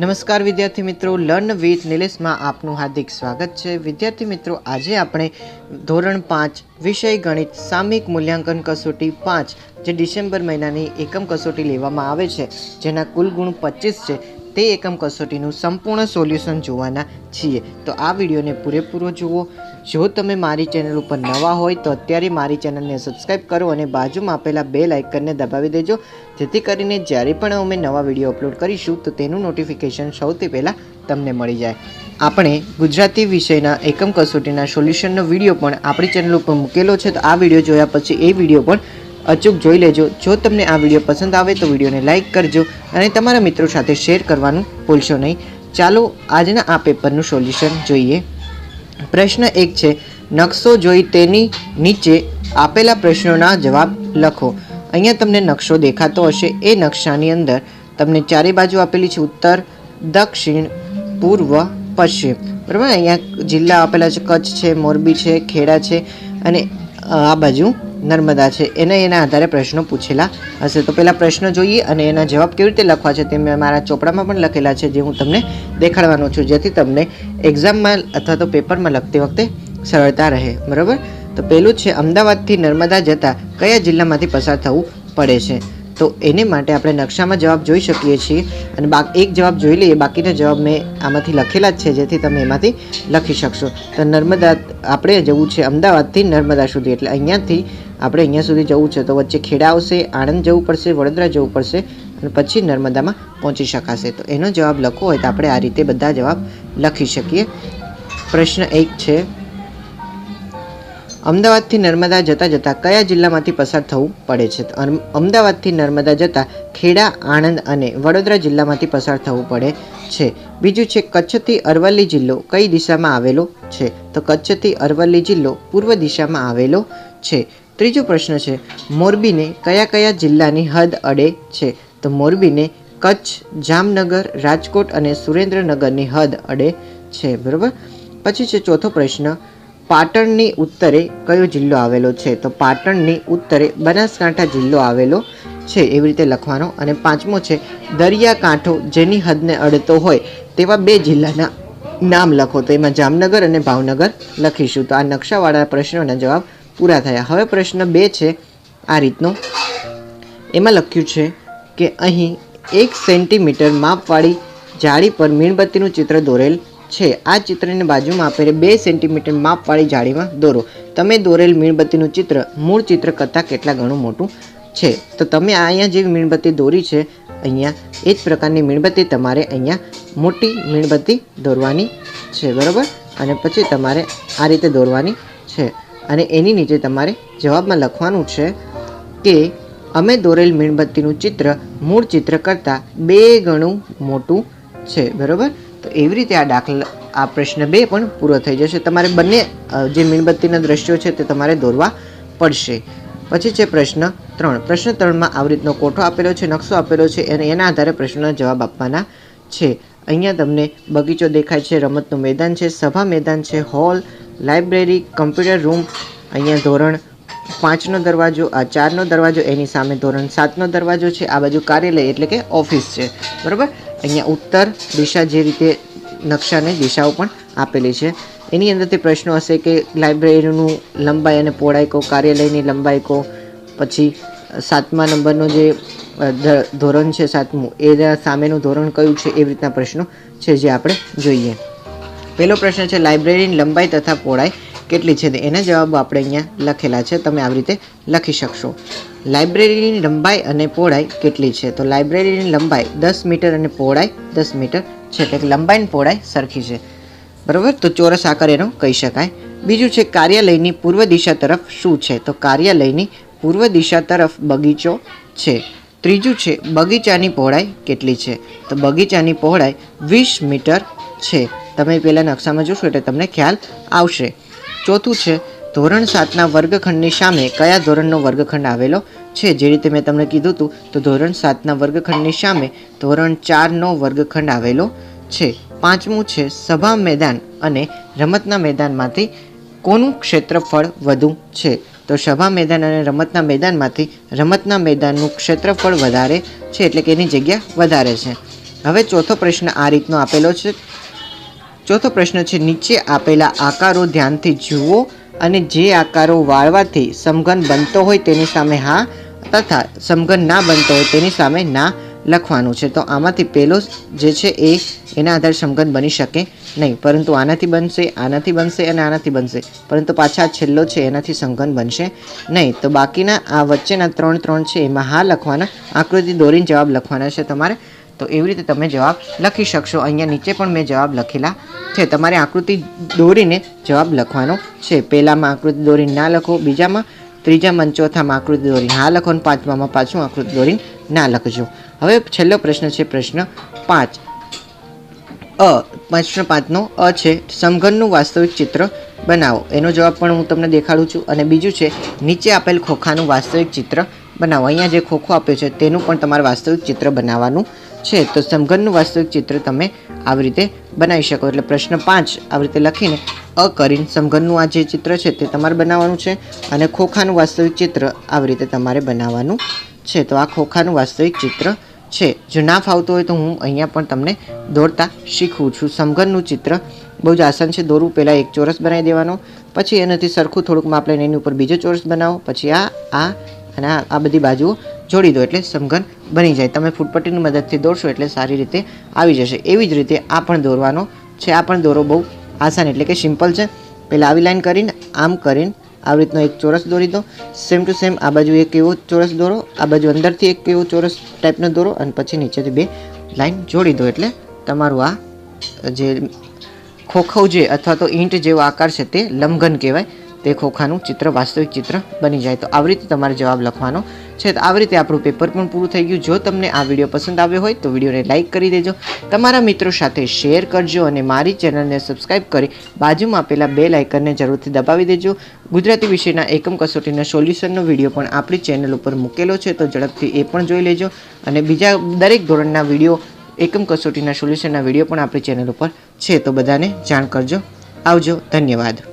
નમસ્કાર વિદ્યાર્થી મિત્રો, લર્ન વિથ નિલેશમાં આપનું હાર્દિક સ્વાગત છે. વિદ્યાર્થી મિત્રો, આજે આપણે ધોરણ પાંચ, વિષય ગણિત, સામયિક મૂલ્યાંકન કસોટી પાંચ, જે ડિસેમ્બર મહિનાની એકમ કસોટી લેવામાં આવે છે, જેના કુલ ગુણ પચીસ છે, તે એકમ કસોટીનું સંપૂર્ણ સોલ્યુશન જોવાના છીએ. તો આ વિડીયોને પૂરેપૂરો જુઓ. જો તમે મારી ચેનલ ઉપર નવા હોય તો અત્યારે મારી ચેનલને સબસ્ક્રાઈબ કરો અને બાજુમાં આપેલા બે લાઇકનને દબાવી દેજો. જેથી કરીને જ્યારે પણ અમે નવા વીડિયો અપલોડ કરીશું તો તેનું નોટિફિકેશન સૌથી પહેલાં તમને મળી જાય. આપણે ગુજરાતી વિષયના એકમ કસોટીના સોલ્યુશનનો વીડિયો પણ આપણી ચેનલ ઉપર મૂકેલો છે. તો આ વીડિયો જોયા પછી એ વીડિયો પણ અચૂક જોઈ લેજો. જો તમને આ વીડિયો પસંદ આવે તો વિડીયોને લાઇક કરજો અને તમારા મિત્રો સાથે શેર કરવાનું ભૂલશો નહીં. ચાલો આજના આ પેપરનું સોલ્યુશન જોઈએ. પ્રશ્ન એક છે, નકશો જોઈ તેની નીચે આપેલા પ્રશ્નોના જવાબ લખો. અહીંયા તમને નકશો દેખાતો હશે. એ નકશાની અંદર તમને ચારે બાજુ આપેલી છે ઉત્તર, દક્ષિણ, પૂર્વ, પશ્ચિમ. બરાબર? અહીંયા જિલ્લા આપેલા છે, કચ્છ છે, મોરબી છે, ખેડા છે અને આ બાજુ નર્મદા છે. એને એના આધારે પ્રશ્નો પૂછેલા હશે. તો પહેલાં પ્રશ્નો જોઈએ અને એના જવાબ કેવી રીતે લખવા છે તે મેં મારા ચોપડામાં પણ લખેલા છે જે હું તમને દેખાડવાનો છું, જેથી તમને એક્ઝામમાં અથવા તો પેપરમાં લખતી વખતે સરળતા રહે. બરાબર? તો પહેલું છે, અમદાવાદથી નર્મદા જતાં કયા જિલ્લામાંથી પસાર થવું પડે છે? તો એને માટે આપણે નકશામાં જવાબ જોઈ શકીએ છીએ અને એક જવાબ જોઈ લઈએ. બાકીના જવાબ મેં આમાંથી લખેલા જ છે, જેથી તમે એમાંથી લખી શકશો. તો નર્મદા આપણે જવું છે અમદાવાદથી નર્મદા સુધી. એટલે અહીંયાથી આપણે અહીંયા સુધી જવું છે. તો વચ્ચે ખેડા આવશે, આણંદ જવું પડશે, વડોદરા જવું પડશે અને પછી નર્મદામાં પહોંચી શકાશે. તો એનો જવાબ લખવો હોય તો આપણે આ રીતે બધા જવાબ લખી શકીએ. પ્રશ્ન એક છે અમદાવાદથી નર્મદા જતાં જતાં કયા જિલ્લામાંથી પસાર થવું પડે છે? અમ- અમદાવાદથી નર્મદા જતાં ખેડા, આણંદ અને વડોદરા જિલ્લામાંથી પસાર થવું પડે છે. બીજું છે, કચ્છથી અરવલ્લી જિલ્લો કઈ દિશામાં આવેલો છે? તો કચ્છથી અરવલ્લી જિલ્લો પૂર્વ દિશામાં આવેલો છે. ત્રીજો પ્રશ્ન છે, મોરબીને કયા કયા જિલ્લાની હદ અડે છે? તો મોરબીને કચ્છ, જામનગર, રાજકોટ અને સુરેન્દ્રનગરની હદ અડે છે. બરાબર? પછી છે, ચોથો પ્રશ્ન પાટણની ઉત્તરે કયો જિલ્લો આવેલો છે? તો પાટણની ઉત્તરે બનાસકાંઠા જિલ્લો આવેલો છે એવી રીતે લખવાનો. અને પાંચમો છે, દરિયાકાંઠો જેની હદને અડતો હોય તેવા બે જિલ્લાના નામ લખો. તો એમાં જામનગર અને ભાવનગર લખીશું. તો આ નકશાવાળા પ્રશ્નોના જવાબ પૂરા થયા. હવે પ્રશ્ન બે છે, આ રીતનો. એમાં લખ્યું છે કે અહીં એક સેન્ટીમીટર માપવાળી જાળી પર મીણબત્તીનું ચિત્ર દોરેલ છે. આ ચિત્રની બાજુમાં આપેલ બે સેન્ટીમીટર માપવાળી જાળીમાં દોરો. તમે દોરેલ મીણબત્તીનું ચિત્ર, મૂળ ચિત્ર કરતાં કેટલા ઘણું મોટું છે? તો તમે અહીંયા જે મીણબત્તી દોરી છે, અહીંયા એ જ પ્રકારની મીણબત્તી તમારે અહીંયા મોટી મીણબત્તી દોરવાની છે, બરાબર? અને પછી તમારે આ રીતે દોરવાની છે. અને એની નીચે તમારે જવાબમાં લખવાનું છે કે, અમે દોરેલ મીણબત્તીનું ચિત્ર, મૂળ ચિત્ર કરતાં બે ગણું મોટું છે, બરાબર? તો એવી રીતે આ દાખલા આ પ્રશ્ન બે પણ પૂરો થઈ જશે. તમારે બંને જે મીણબત્તીના દ્રશ્યો છે તે તમારે દોરવા પડશે. પછી છે પ્રશ્ન ત્રણ. પ્રશ્ન ત્રણમાં આવી રીતનો કોઠો આપેલો છે, નકશો આપેલો છે અને એના આધારે પ્રશ્નના જવાબ આપવાના છે. અહીંયા તમને બગીચો દેખાય છે, રમતનું મેદાન છે, સભા મેદાન છે, હોલ, લાઇબ્રેરી, કમ્પ્યુટર રૂમ, અહીંયા ધોરણ પાંચનો દરવાજો, આ ચારનો દરવાજો, એની સામે ધોરણ સાતનો દરવાજો છે, આ બાજુ કાર્યાલય એટલે કે ઓફિસ છે. બરાબર? અહીંયા ઉત્તર દિશા જે રીતે નકશાને દિશાઓ પણ આપેલી છે. એની અંદરથી પ્રશ્નો હશે કે લાઇબ્રેરીનું લંબાઈ અને પહોળાઈ કહો કાર્યાલયની લંબાઈ કહો પછી સાતમા નંબરનો જે ધોરણ છે સાતમું, એના સામેનું ધોરણ કયું છે એવી રીતના પ્રશ્નો છે જે આપણે જોઈએ. પહેલો પ્રશ્ન છે, લાઇબ્રેરીની લંબાઈ તથા પહોળાઈ. કેટલી છે એના જવાબો આપણે અહીંયા લખેલા છે. તમે આવી રીતે લખી શકશો. લાઇબ્રેરીની લંબાઈ અને પહોળાઈ કેટલી છે? તો લાઇબ્રેરીની લંબાઈ દસ મીટર અને પહોળાઈ દસ મીટર છે. એટલે લંબાઈ અને પહોળાઈ સરખી છે. બરાબર? તો ચોરસ આકાર એનો કહી શકાય. બીજું છે કાર્યાલયની પૂર્વ દિશા તરફ શું છે? તો કાર્યાલયની પૂર્વ દિશા તરફ બગીચો છે. ત્રીજું છે બગીચાની પહોળાઈ કેટલી છે? તો બગીચાની પહોળાઈ વીસ મીટર છે. તમે પહેલાં નકશામાં જોશો એટલે તમને ખ્યાલ આવશે. ચોથું છે, ધોરણ સાતના વર્ગખંડની સામે કયા ધોરણનો વર્ગખંડ આવેલો છે? જે રીતે મેં તમને કીધું હતું, તો ધોરણ સાતના વર્ગખંડની સામે ધોરણ ચારનો વર્ગખંડ આવેલો છે. પાંચમું છે, સભા મેદાન અને રમતના મેદાનમાંથી કોનું ક્ષેત્રફળ વધુ છે? તો સભા મેદાન અને રમતના મેદાનમાંથી રમતના મેદાનનું ક્ષેત્રફળ વધારે છે, એટલે કે એની જગ્યા વધારે છે. હવે ચોથો પ્રશ્ન આ રીતનો આપેલો છે ચોથો પ્રશ્ન છે, નીચે આપેલા આકારો ધ્યાનથી જુઓ અને જે આકારો વાળવાથી સમઘન બનતો હોય તેની સામે હા તથા સમઘન ના બનતો હોય તેની સામે ના લખવાનું છે. તો આમાંથી પહેલો જે છે એ, એના આધારે સમઘન બની શકે નહીં. પરંતુ આનાથી બનશે આનાથી બનશે અને આનાથી બનશે. પરંતુ પાછા છેલ્લો છે, એનાથી સમઘન બનશે નહીં. તો બાકીના આ વચ્ચેના ત્રણ ત્રણ છે, એમાં હા લખવાના. આકૃતિ દોરીને જવાબ લખવાના છે તમારે. તો એવી રીતે તમે જવાબ લખી શકશો. અહીંયા નીચે પણ મેં જવાબ લખેલા છે. તમારે આકૃતિ દોરીને જવાબ લખવાનો છે. પહેલામાં આકૃતિ દોરીને ના લખો, બીજામાં, ત્રીજામાં ચોથામાં આકૃતિ દોરીને હા લખો અને પાંચમામાં પાછું આકૃતિ દોરીને ના લખજો. હવે છેલ્લો પ્રશ્ન છે પ્રશ્ન પાંચ. અ, પ્રશ્ન પાંચનો અ છે, સમઘનનું વાસ્તવિક ચિત્ર બનાવો. એનો જવાબ પણ હું તમને દેખાડું છું. અને બીજું છે, નીચે આપેલ ખોખાનું વાસ્તવિક ચિત્ર બનાવો. અહીંયા જે ખોખો આપ્યો છે, તેનું પણ તમારે વાસ્તવિક ચિત્ર બનાવવાનું છે. તો સમઘનનું વાસ્તવિક ચિત્ર તમે આવી રીતે બનાવી શકો. એટલે પ્રશ્ન પાંચ, આવી રીતે લખીને અ કરીને સમઘનનું આ જે ચિત્ર છે, તે તમારે બનાવવાનું છે અને ખોખાનું વાસ્તવિક ચિત્ર આવી રીતે તમારે બનાવવાનું છે. તો આ ખોખાનું વાસ્તવિક ચિત્ર છે. જો ના ફાવતું હોય તો હું અહીંયા પણ તમને દોરતા શીખવું છું. સમઘનનું ચિત્ર બહુ જ આસાન છે. દોરવું પહેલાં એક ચોરસ બનાવી દેવાનો, પછી એનાથી સરખું થોડુંક માપ લઈને એની ઉપર બીજો ચોરસ બનાવો, પછી આ આ અને આ બધી બાજુઓ જોડી દો એટલે સમઘન બની જાય. તમે ફૂટપટ્ટીની મદદથી દોરશો એટલે સારી રીતે આવી જશે. એવી જ રીતે આ પણ દોરવાનો છે. આ પણ દોરો બહુ આસાન એટલે કે સિમ્પલ છે. પહેલાં આવી લાઈન કરીને, આમ કરીને આવી રીતનો એક ચોરસ દોરી દો. સેમ ટુ સેમ આ બાજુ એક એવો ચોરસ દોરો, આ બાજુ અંદરથી એક એવો ચોરસ ટાઈપનો દોરો અને પછી નીચેથી બે લાઈન જોડી દો એટલે તમારું આ જે ખોખો જે અથવા તો ઈંટ જેવો આકાર છે તે લંઘન કહેવાય. તે ખોખાનું ચિત્ર, વાસ્તવિક ચિત્ર બની જાય. તો આવી રીતે તમારે જવાબ લખવાનો છે. તો આવી રીતે આપણું પેપર પણ પૂરું થઈ ગયું. જો તમને આ વીડિયો પસંદ આવ્યો હોય, તો વિડીયોને લાઇક કરી દેજો. તમારા મિત્રો સાથે શેર કરજો અને મારી ચેનલને સબસ્ક્રાઈબ કરી બાજુમાં આપેલા બે લાઇકનને જરૂરથી દબાવી દેજો. ગુજરાતી વિષયના એકમ કસોટીના સોલ્યુશનનો વીડિયો પણ આપણી ચેનલ ઉપર મૂકેલો છે, તો ઝડપથી એ પણ જોઈ લેજો. અને બીજા દરેક ધોરણના વીડિયો એકમ કસોટીના સોલ્યુશનના વીડિયો પણ આપણી ચેનલ ઉપર છે. તો બધાને જાણ કરજો. આવજો. ધન્યવાદ.